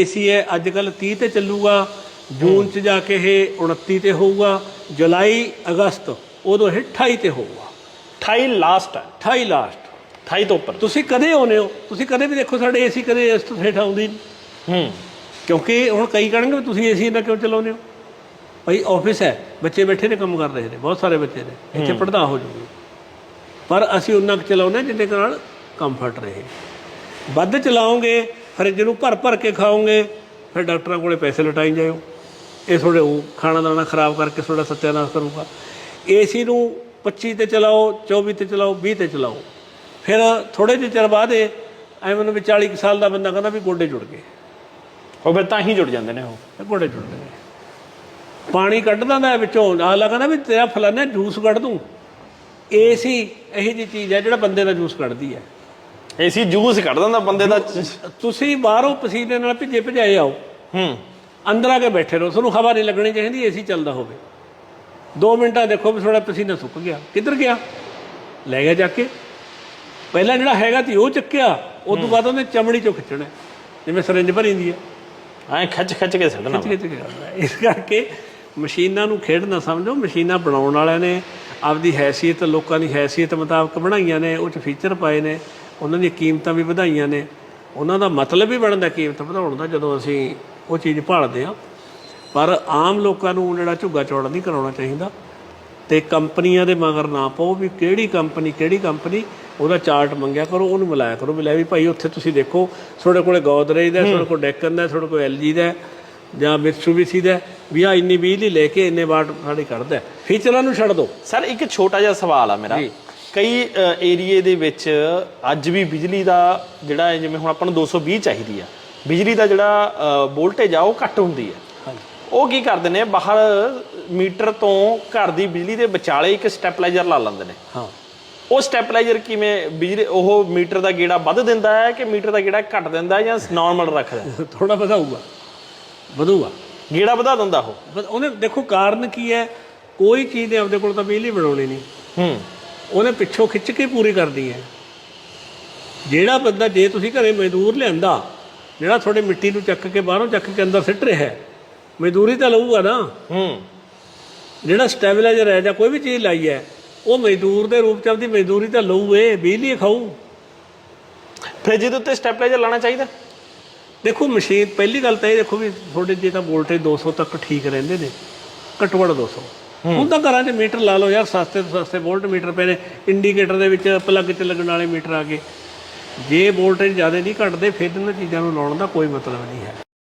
AC ਹੈ ਅੱਜ ਕੱਲ 30 ਤੇ ਚੱਲੂਗਾ ਜੂਨ ਚ ਜਾ ਕੇ ਇਹ 29 ਤੇ ਹੋਊਗਾ ਜੁਲਾਈ ਅਗਸਤ ਉਦੋਂ ਇਹ 28 ਤੇ ਹੋਊਗਾ। 28 ਲਾਸਟ ਹੈ। 28 ਲਾਸਟ 28 ਤੋਂ ਉੱਪਰ। ਤੁਸੀਂ ਕਦੇ ਆਉਨੇ ਹੋ? ਤੁਸੀਂ ਕਦੇ ਵੀ ਦੇਖੋ ਸਾਡੇ ਏਸੀ ਕਦੇ ਇਸ ਤੋਂ ਹੇਠ ਆਉਂਦੀ ਨਹੀਂ। ਹੂੰ। ਕਿਉਂਕਿ ਹੁਣ ਕਈ ਕਹਿਣਗੇ ਤੁਸੀਂ ਏਸੀ ਇੰਨਾ ਕਿਉਂ ਚਲਾਉਂਦੇ ਹੋ? ਭਾਈ ਆਫਿਸ ਹੈ ਬੱਚੇ ਬੈਠੇ ਨੇ ਕੰਮ ਕਰ ਰਹੇ ਨੇ ਬਹੁਤ ਸਾਰੇ ਬੱਚੇ ਨੇ। ਇੱਥੇ ਪੜਦਾ ਹੋ ਜੂਗੀ ਪਰ ਅਸੀਂ ਉਹਨਾਂ ਕੁ ਚਲਾਉਂਦੇ ਜਿੰਨੇ ਨਾਲ ਕੰਫਰਟ ਰਹੇ ਵੱਧ ਚਲਾਓਗੇ ਫਰਿੱਜ ਨੂੰ ਭਰ ਭਰ ਕੇ ਖਾਓਗੇ ਫਿਰ ਡਾਕਟਰਾਂ ਕੋਲੇ ਪੈਸੇ ਲਟਾਈ ਜਾਇਓ। ਇਹ ਤੁਹਾਡੇ ਉਹ ਖਾਣਾ ਦਾਣਾ ਖਰਾਬ ਕਰਕੇ ਤੁਹਾਡਾ ਸੱਤਿਆਨਾਸ਼ ਕਰੂਗਾ। ਏਸੀ ਨੂੰ 25 ਤੇ ਚਲਾਓ 24 ਤੇ ਚਲਾਓ 20 ਤੇ ਚਲਾਓ। ਫਿਰ ਥੋੜੇ ਜਿਹੇ ਚਿਰ ਬਾਅਦ ਇਹ ਐਵੇਂ ਨੂੰ ਵੀ 40 ਕੁ ਸਾਲ ਦਾ ਬੰਦਾ ਕਹਿੰਦਾ ਵੀ ਗੋਡੇ ਜੁੜ ਗਏ। ਉਹ ਫਿਰ ਤਾਂ ਹੀ ਜੁੜ ਜਾਂਦੇ ਨੇ ਉਹ। ਘੋੜੇ ਟੁੱਟ ਗਏ। ਪਾਣੀ ਕੱਢ ਦਿੰਦਾ ਵਿੱਚੋਂ ਆਲਾ ਕਹਿੰਦਾ ਵੀ ਤੇਰਾ ਫਲਾਨਾ ਜੂਸ ਕੱਢ ਦੂੰ। ਏਸੀ ਇਹੀ ਜੀ ਚੀਜ਼ ਹੈ ਜਿਹੜਾ ਬੰਦੇ ਦਾ ਜੂਸ ਕੱਢਦੀ ਹੈ। ਏਸੀ ਜੂਸ ਕੱਢ ਦਿੰਦਾ ਬੰਦੇ ਦਾ। ਤੁਸੀਂ ਬਾਹਰੋਂ ਪਸੀਨੇ ਨਾਲ ਭਿੱਜੇ ਭਜਾਏ ਆਓ। ਹੂੰ। ਅੰਦਰ ਆ ਕੇ ਬੈਠੇ ਰਹੋ ਤੁਹਾਨੂੰ ਹਵਾ ਨਹੀਂ ਲੱਗਣੀ ਚਾਹੀਦੀ ਏਸੀ ਚੱਲਦਾ ਹੋਵੇ। 2 ਮਿੰਟਾਂ ਦੇਖੋ ਵੀ ਥੋੜਾ ਪਸੀਨਾ ਸੁੱਕ ਗਿਆ। ਕਿੱਧਰ ਗਿਆ? ਲੈ ਗਿਆ ਜਾ ਕੇ। ਪਹਿਲਾਂ ਜਿਹੜਾ ਹੈਗਾ ਤੀ ਉਹ ਚੱਕਿਆ। ਉਸ ਤੋਂ ਬਾਅਦ ਉਹਨੇ ਚਮੜੀ ਚੋਂ ਖਿੱਚਣਾ। ਜਿਵੇਂ ਸਿਰਿੰਜ ਭਰੀਂਦੀ ਹੈ। ਐ ਖਿੱਚ ਖਿੱਚ ਕੇ ਹੈ। ਇਸ ਕਰਕੇ ਮਸ਼ੀਨਾਂ ਨੂੰ ਖੇਡ ਨਾ ਸਮਝੋ। ਮਸ਼ੀਨਾਂ ਬਣਾਉਣ ਵਾਲਿਆਂ ਨੇ ਆਪਦੀ ਹੈਸੀਅਤ ਲੋਕਾਂ ਦੀ ਹੈਸੀਅਤ ਮੁਤਾਬਕ ਬਣਾਈਆਂ ਨੇ ਉਹ ਚ ਫੀਚਰ ਪਾਏ ਨੇ। ਉਹਨਾਂ ਦੀਆਂ ਕੀਮਤਾਂ ਵੀ ਵਧਾਈਆਂ ਨੇ। ਉਹਨਾਂ ਦਾ ਮਤਲਬ ਵੀ ਬਣਦਾ ਕੀਮਤ ਵਧਾਉਣ ਦਾ ਜਦੋਂ ਅਸੀਂ ਉਹ ਚੀਜ਼ ਭਾਲਦੇ ਆ ਪਰ ਆਮ ਲੋਕਾਂ ਨੂੰ ਜਿਹੜਾ ਝੁੱਗਾ ਚੌੜਾ ਨਹੀਂ ਕਰਾਉਣਾ ਚਾਹੀਦਾ। ਤੇ ਕੰਪਨੀਆਂ ਦੇ ਮਗਰ ਨਾ ਪਾਓ ਵੀ ਕਿਹੜੀ ਕੰਪਨੀ ਕਿਹੜੀ ਕੰਪਨੀ ਉਹਦਾ ਚਾਰਟ ਮੰਗਿਆ ਕਰੋ ਉਹਨੂੰ ਮਿਲਾਇਆ ਕਰੋ ਵੀ ਲੈ ਵੀ ਭਾਈ ਉੱਥੇ ਤੁਸੀਂ ਦੇਖੋ ਤੁਹਾਡੇ ਕੋਲੇ ਗੋਦਰੇਜ ਦਾ ਤੁਹਾਡੇ ਕੋਲ ਡੈਕਨ ਦਾ ਤੁਹਾਡੇ ਕੋਲ ਐਲਜੀ ਦਾ ਜਾਂ ਮਿਤਸੂਬੀਸੀ ਦਾ ਵੀ ਆ ਇੰਨੀ ਬਿਜਲੀ ਲੈ ਕੇ ਇੰਨੇ ਵਾਟ ਸਾਡੀ ਕੱਢਦਾ। ਫੀਚਰਾਂ ਨੂੰ ਛੱਡ ਦਿਓ। ਸਰ ਇੱਕ ਛੋਟਾ ਜਿਹਾ ਸਵਾਲ ਆ ਮੇਰਾ। ਕਈ ਏਰੀਏ ਦੇ ਵਿੱਚ ਅੱਜ ਵੀ ਬਿਜਲੀ ਦਾ ਜਿਹੜਾ ਹੈ, ਜਿਵੇਂ ਹੁਣ ਆਪਾਂ ਨੂੰ 220 ਚਾਹੀਦੀ ਆ ਬਿਜਲੀ ਦਾ ਜਿਹੜਾ ਵੋਲਟੇਜ ਆ ਉਹ ਘੱਟ ਹੁੰਦੀ ਹੈ ਉਹ ਕੀ ਕਰਦੇ ਨੇ ਬਾਹਰ ਮੀਟਰ ਤੋਂ ਘਰ ਦੀ ਬਿਜਲੀ ਦੇ ਵਿਚਾਲੇ ਇੱਕ ਸਟੈਪਲਾਈਜ਼ਰ ਲਾ ਲੈਂਦੇ ਨੇ। ਹਾਂ। ਉਹ ਸਟੈਪਲਾਈਜ਼ਰ ਕਿਵੇਂ ਬਿਜਲੀ ਉਹ ਮੀਟਰ ਦਾ ਗੇੜਾ ਵੱਧ ਦਿੰਦਾ ਹੈ ਕਿ ਮੀਟਰ ਦਾ ਗੇੜਾ ਘੱਟ ਦਿੰਦਾ ਹੈ ਜਾਂ ਨਾਰਮਲ ਰੱਖਦਾ? ਥੋੜਾ ਵਧਾਊਗਾ। ਵਧੂਗਾ। ਗੇੜਾ ਵਧਾ ਦਿੰਦਾ ਉਹ। ਉਹਨੇ ਦੇਖੋ ਕਾਰਨ ਕੀ ਹੈ? ਕੋਈ ਚੀਜ਼ ਨੇ ਆਪਦੇ ਕੋਲ ਤਾਂ ਬਿਜਲੀ ਬਣਾਉਣੀ ਨਹੀਂ। ਹੂੰ। ਉਹਨੇ ਪਿੱਛੋਂ ਖਿੱਚ ਕੇ ਪੂਰੀ ਕਰਦੀ ਹੈ। ਜਿਹੜਾ ਬੰਦਾ ਜੇ ਤੁਸੀਂ ਘਰੇ ਮਜ਼ਦੂਰ ਲਿਆਂਦਾ ਜਿਹੜਾ ਤੁਹਾਡੇ ਮਿੱਟੀ ਨੂੰ ਚੱਕ ਕੇ ਬਾਹਰੋਂ ਚੱਕ ਕੇ ਅੰਦਰ ਸਿੱਟ ਰਿਹਾ ਹੈ ਮਜ਼ਦੂਰੀ ਤਾਂ ਲਊਗਾ ਨਾ। ਹੂੰ। ਜਿਹੜਾ ਸਟੈਬਲਾਈਜ਼ਰ ਹੈ ਜਾਂ ਕੋਈ ਵੀ ਚੀਜ਼ ਲਾਈ ਹੈ ਉਹ ਮਜ਼ਦੂਰ ਦੇ ਰੂਪ ਚ ਆਪਦੀ ਮਜ਼ਦੂਰੀ ਤਾਂ ਲਊਏ ਬਿਜਲੀ ਖਾਊ। ਫ੍ਰਿਜ ਦੇ ਉੱਤੇ ਸਟੈਪਲਾਈਜ਼ਰ ਲਾਣਾ ਚਾਹੀਦਾ? ਦੇਖੋ ਮਸ਼ੀਨ ਪਹਿਲੀ ਗੱਲ ਤਾਂ ਇਹ ਦੇਖੋ ਵੀ ਤੁਹਾਡੇ ਜੇ ਤਾਂ ਵੋਲਟੇਜ 200 ਤੱਕ ਠੀਕ ਰਹਿੰਦੇ ਨੇ ਘੱਟੋ ਘੱਟ 200 ਹੁਣ ਤਾਂ ਘਰਾਂ 'ਚ ਮੀਟਰ ਲਾ ਲਓ ਯਾਰ, ਸਸਤੇ ਤੋਂ ਸਸਤੇ ਵੋਲਟ ਮੀਟਰ ਪਏ ਨੇ, ਇੰਡੀਕੇਟਰ ਦੇ ਵਿੱਚ ਪਲੱਗ 'ਚ ਲੱਗਣ ਵਾਲੇ ਮੀਟਰ ਆ ਗਏ। ਜੇ ਵੋਲਟੇਜ ਜ਼ਿਆਦਾ ਨਹੀਂ ਘਟਦੇ, ਫਿਰ ਇਹਨਾਂ ਚੀਜ਼ਾਂ ਨੂੰ ਲਾਉਣ ਦਾ ਕੋਈ ਮਤਲਬ ਨਹੀਂ ਹੈ।